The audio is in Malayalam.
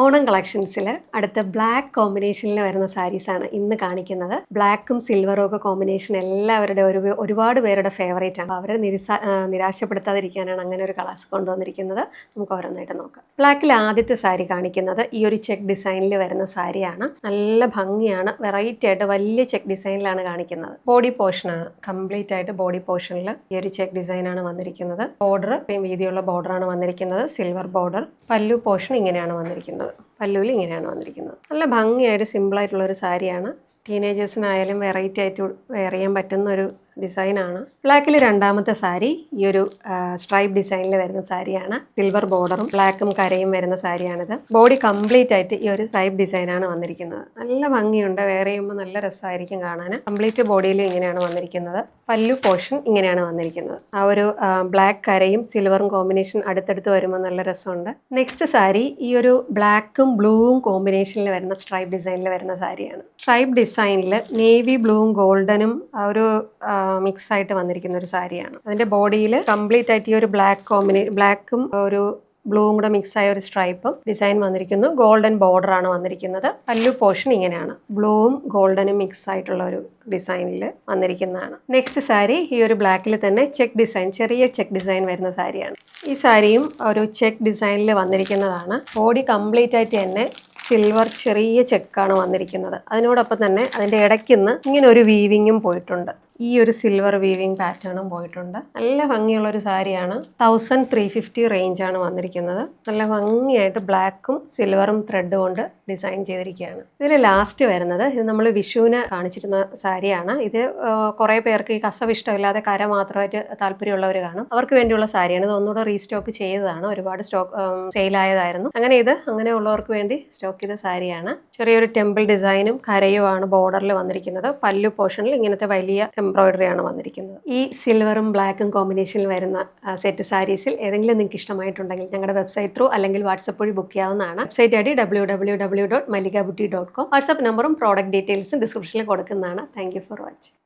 ഓണം കളക്ഷൻസിൽ അടുത്ത ബ്ലാക്ക് കോമ്പിനേഷനിൽ വരുന്ന സാരീസാണ് ഇന്ന് കാണിക്കുന്നത്. ബ്ലാക്കും സിൽവറും ഒക്കെ കോമ്പിനേഷൻ എല്ലാവരുടെ ഒരു ഒരുപാട് പേരുടെ ഫേവറേറ്റ് ആണ്. അവരെ നിരസാ നിരാശപ്പെടുത്താതിരിക്കാനാണ് അങ്ങനെ ഒരു കളേഴ്സ് കൊണ്ടുവന്നിരിക്കുന്നത്. നമുക്ക് ഓരോന്നായിട്ട് നോക്കാം. ബ്ലാക്കിൽ ആദ്യത്തെ സാരി കാണിക്കുന്നത് ഈ ഒരു ചെക്ക് ഡിസൈനിൽ വരുന്ന സാരിയാണ്. നല്ല ഭംഗിയാണ്. വെറൈറ്റി ആയിട്ട് വലിയ ചെക്ക് ഡിസൈനിലാണ് കാണിക്കുന്നത്. ബോഡി പോർഷനാണ് കംപ്ലീറ്റ് ആയിട്ട് ബോഡി പോർഷനിൽ ഈ ഒരു ചെക്ക് ഡിസൈനാണ് വന്നിരിക്കുന്നത്. ബോർഡർ വീതിയുള്ള ബോർഡറാണ് വന്നിരിക്കുന്നത്. സിൽവർ ബോർഡർ പല്ലു പോർഷൻ ഇങ്ങനെയാണ് വന്നിരിക്കുന്നത്. പല്ലുവിൽ ഇങ്ങനെയാണ് വന്നിരിക്കുന്നത്. നല്ല ഭംഗിയായിട്ട് സിമ്പിളായിട്ടുള്ളൊരു സാരിയാണ്. ടീനേജേഴ്സിനായാലും വെറൈറ്റി ആയിട്ട് വെയർ ചെയ്യാൻ പറ്റുന്ന ഒരു ഡിസൈനാണ്. ബ്ലാക്കിൽ രണ്ടാമത്തെ സാരി ഈ ഒരു സ്ട്രൈപ്പ് ഡിസൈനിൽ വരുന്ന സാരിയാണ്. സിൽവർ ബോർഡറും ബ്ലാക്കും കരയും വരുന്ന സാരിയാണിത്. ബോഡി കംപ്ലീറ്റ് ആയിട്ട് ഈ ഒരു സ്ട്രൈപ്പ് ഡിസൈനാണ് വന്നിരിക്കുന്നത്. നല്ല ഭംഗിയുണ്ട്. വേറെ ചെയ്യുമ്പോൾ നല്ല രസമായിരിക്കും കാണാൻ കംപ്ലീറ്റ് ബോഡിയിൽ ഇങ്ങനെയാണ് വന്നിരിക്കുന്നത്. പല്ലു പോർഷൻ ഇങ്ങനെയാണ് വന്നിരിക്കുന്നത്. ആ ഒരു ബ്ലാക്ക് കരയും സിൽവറും കോമ്പിനേഷൻ അടുത്തടുത്ത് വരുമ്പോൾ നല്ല രസമുണ്ട്. നെക്സ്റ്റ് സാരി ഈ ഒരു ബ്ലാക്കും ബ്ലൂവും കോമ്പിനേഷനിൽ വരുന്ന സ്ട്രൈപ്പ് ഡിസൈനിൽ വരുന്ന സാരിയാണ്. സ്ട്രൈപ്പ് ഡിസൈനിൽ നേവി ബ്ലൂവും ഗോൾഡനും ആ ഒരു മിക്സ് ആയിട്ട് വന്നിരിക്കുന്ന ഒരു സാരിയാണ്. അതിന്റെ ബോഡിയിൽ കംപ്ലീറ്റ് ആയിട്ട് ഈ ഒരു ബ്ലാക്ക് കോമ്പിനേ ബ്ലാക്കും ഒരു ബ്ലൂവും കൂടെ മിക്സ് ആയ ഒരു സ്ട്രൈപ്പും ഡിസൈൻ വന്നിരിക്കുന്നു. ഗോൾഡൻ ബോർഡർ ആണ് വന്നിരിക്കുന്നത്. പല്ലു പോർഷൻ ഇങ്ങനെയാണ്. ബ്ലൂവും ഗോൾഡനും മിക്സ് ആയിട്ടുള്ള ഒരു ഡിസൈനിൽ വന്നിരിക്കുന്നതാണ്. നെക്സ്റ്റ് സാരി ഈ ഒരു ബ്ലാക്കിൽ തന്നെ ചെക്ക് ഡിസൈൻ ചെറിയ ചെക്ക് ഡിസൈൻ വരുന്ന സാരിയാണ്. ഈ സാരിയും ഒരു ചെക്ക് ഡിസൈനിൽ വന്നിരിക്കുന്നതാണ്. ബോഡി കംപ്ലീറ്റ് ആയിട്ട് തന്നെ സിൽവർ ചെറിയ ചെക്കാണ് വന്നിരിക്കുന്നത്. അതിനോടൊപ്പം തന്നെ അതിന്റെ ഇടയ്ക്കുന്ന് ഇങ്ങനെ ഒരു വീവിങ്ങും പോയിട്ടുണ്ട്. ഈ ഒരു സിൽവർ വീവിംഗ് പാറ്റേണും പോയിട്ടുണ്ട്. നല്ല ഭംഗിയുള്ള ഒരു സാരിയാണ് തൗസൻഡ് ത്രീ ഫിഫ്റ്റി റേഞ്ചാണ് വന്നിരിക്കുന്നത്. നല്ല ഭംഗിയായിട്ട് ബ്ലാക്കും സിൽവറും ത്രെഡ് കൊണ്ട് ഡിസൈൻ ചെയ്തിരിക്കുകയാണ്. ഇതിൽ ലാസ്റ്റ് വരുന്നത് ഇത് നമ്മൾ വിഷുവിന് കാണിച്ചിരുന്ന സാരിയാണ്. ഇത് കുറേ പേർക്ക് ഈ കസവ് ഇഷ്ടമില്ലാതെ കര മാത്രമായിട്ട് താല്പര്യമുള്ളവർ കാണും. അവർക്ക് വേണ്ടിയുള്ള സാരിയാണ്. ഇത് ഒന്നുകൂടെ റീസ്റ്റോക്ക് ചെയ്തതാണ്. ഒരുപാട് സ്റ്റോക്ക് സെയിലായതായിരുന്നു അങ്ങനെ ഇത് അങ്ങനെ ഉള്ളവർക്ക് വേണ്ടി സ്റ്റോക്ക് ചെയ്ത സാരിയാണ്. ചെറിയൊരു ടെമ്പിൾ ഡിസൈനും കരയുമാണ് ബോർഡറിൽ വന്നിരിക്കുന്നത്. പല്ലു പോർഷനിൽ ഇങ്ങനത്തെ വലിയ എംബ്രോയിഡറി ആണ് വന്നിരിക്കുന്നത്. ഈ സിൽവറും ബ്ലാക്കും കോമ്പിനേഷനിൽ വരുന്ന സെറ്റ് സാരീസിൽ ഏതെങ്കിലും നിങ്ങൾക്ക് ഇഷ്ടമായിട്ടുണ്ടെങ്കിൽ ഞങ്ങളുടെ വെബ്സൈറ്റ് ത്രൂ അല്ലെങ്കിൽ വാട്സപ്പ് വഴി ബുക്ക് ചെയ്യാവുന്നതാണ്. Website I D W W W dot Mallika buti dot com WhatsApp നമ്പറും പ്രോഡക്റ്റ് ഡീറ്റെയിൽസും ഡിസ്ക്രിപ്ഷനിൽ കൊടുക്കുന്നതാണ്. Thank you for watching